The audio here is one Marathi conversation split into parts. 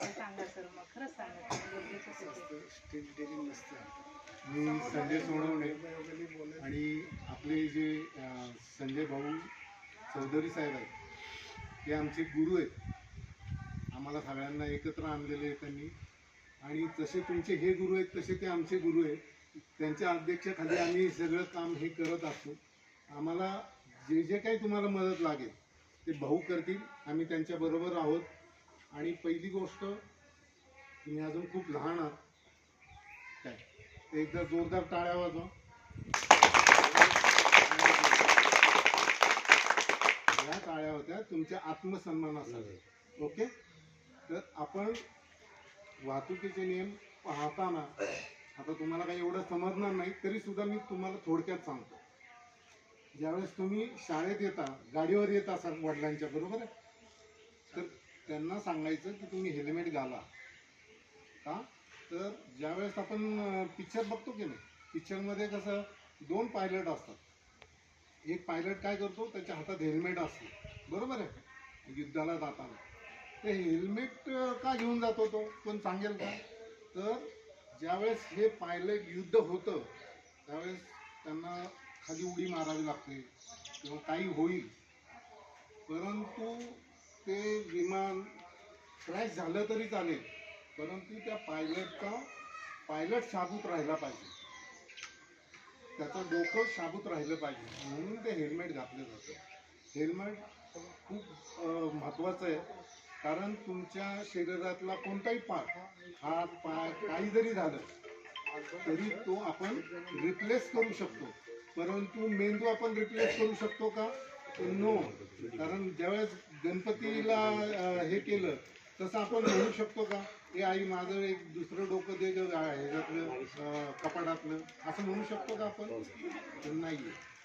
सांगा सर मग खरंच सांगा. डेअरिंग नसतं मी संजय सोनवणे आणि आपले जे संजय भाऊ चौधरी साहेब आहेत ते आमचे गुरु आहेत. आम्हाला सगळ्यांना एकत्र आणलेले आहेत त्यांनी. आणि जसे तुमचे हे गुरु आहेत तसे ते आमचे गुरु आहेत. त्यांच्या अध्यक्षाखाली आम्ही सगळं काम हे करत असतो. आम्हाला जे जे काही तुम्हाला मदत लागेल ते भाऊ करतील आम्ही त्यांच्याबरोबर आहोत. आणि पहिली गोष्ट तुम्ही अजून खूप लहान आहात. काय? ते एकदा जोरदार टाळ्या वाजवा. या टाळ्या होत्या तुमच्या आत्मसन्मानासाठी. ओके? तर आपण वाहतुकीचे नियम पाहताना आता तुम्हाला काही एवढं समजणार नाही तरी सुद्धा मी तुम्हाला थोडक्यात सांगतो. ज्यावेळेस तुम्ही शाळेत येता गाडीवर येत असाल वडिलांच्या बरोबर आहे तर त्यांना सांगायचं की तुम्ही हेल्मेट घाला. का? तर ज्यावेळेस आपण पिक्चर बघतो की नाही पिक्चरमध्ये कसं दोन पायलट असतात. एक पायलट काय करतो त्याच्या हातात हेल्मेट असतं. बरोबर आहे? युद्धाला जाताना. ते हेल्मेट का घेऊन जातो तो? पण सांगेल का? तर ज्यावेळेस हे पायलट युद्ध होतं त्यावेळेस त्यांना खाली उडी मारावी लागते किंवा काही होईल. परंतु ते विमान क्रॅश झालं तरी चालेल. परंतु त्या पायलटचा पायलट शाबूत राहिला पाहिजे. त्याचं डोकं शाबूत राहिलं पाहिजे. म्हणून ते हेल्मेट घातलं जातं. हेल्मेट खूप महत्त्वाचं आहे. कारण तुमच्या शरीरातला कोणताही पार्ट हात पाय काही जरी झालं तरी तो आपण रिप्लेस करू शकतो. परंतु मेंदू आपण रिप्लेस करू शकतो का? नो कारण ज्यावेळेस गणपतीला हे केलं तसं आपण म्हणू शकतो का? हे आई माझं एक दुसरं डोकं दे ह्याच्यातलं कपाटातलं. असं म्हणू शकतो का आपण? नाही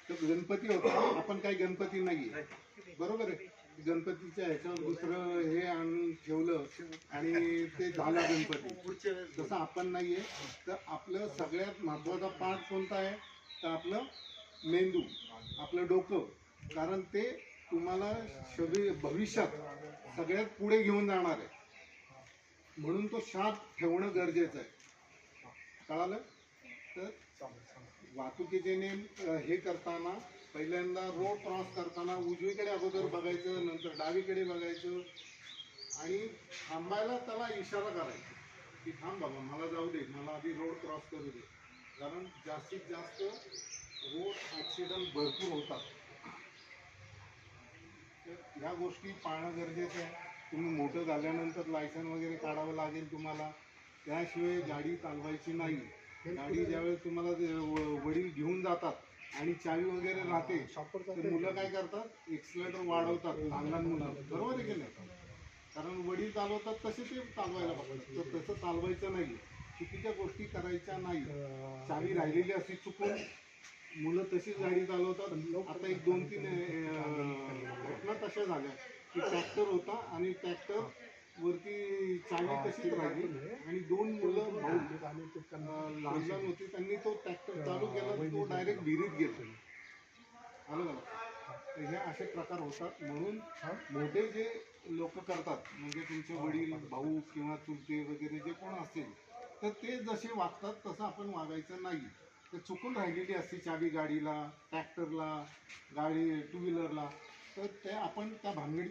तर गणपती होता. आपण काही गणपती नाही बरोबर आहे. गणपतीच्या ह्याच्यावर दुसरं हे आणून ठेवलं आणि ते झाला गणपती. तसं आपण नाहीये. तर आपलं सगळ्यात महत्त्वाचा पार्ट कोणता आहे? तर आपलं मेंदू आपलं डोकं कारण ते तुम्हाला शरीर भविष्यात सगळ्यात पुढे घेऊन जाणार आहे. म्हणून तो शार्प ठेवणं गरजेचं आहे. कळालं? तर वाहतुकीचे नेम हे करताना पहिल्यांदा रोड क्रॉस करताना उजवीकडे अगोदर बघायचं नंतर डावीकडे बघायचं आणि थांबायला त्याला इशारा करायचा. की थांब बाबा मला जाऊ दे मला आधी रोड क्रॉस करू दे. कारण जास्तीत जास्त रोड ॲक्सिडंट भरपूर होतात. तर ह्या गोष्टी पाळणं गरजेचं आहे. तुम्ही मोठं झाल्यानंतर लायसन वगैरे काढावं लागेल तुम्हाला. त्याशिवाय गाडी चालवायची नाही. गाडी ज्यावेळेस तुम्हाला वडील घेऊन जातात आणि चावी वगैरे राहते तर मुलं काय करतात? एक्सिलेटर वाढवतात लहान लहान मुलं बरोबर आहे की नाही? कारण वडील चालवतात तसे ते चालवायला बघतात तर तसं चालवायचं नाही. चुकीच्या गोष्टी करायच्या नाही. चावी राहिलेली असते चुकून मुलं तशीच गाडी चालवतात. आता एक दोन तीन घटना तशा झाल्या की ट्रॅक्टर होता आणि ट्रॅक्टर वरती चावी तशीच राहिली आणि दोन मुलं लहान लहान होती त्यांनी तो ट्रॅक्टर चालू केला तो डायरेक्ट विहिरीत गेला. आलं तर हे असे प्रकार होतात. म्हणून मोठे जे लोक करतात म्हणजे तुमचे वडील भाऊ किंवा चुलते वगैरे जे कोण असतील तर ते जसे वागतात तसं आपण वागायचं नाही. तर चुकून राहिलेली असते चावी गाडीला ट्रॅक्टरला गाडी टू व्हीलरला तर ते आपण त्या भानगडी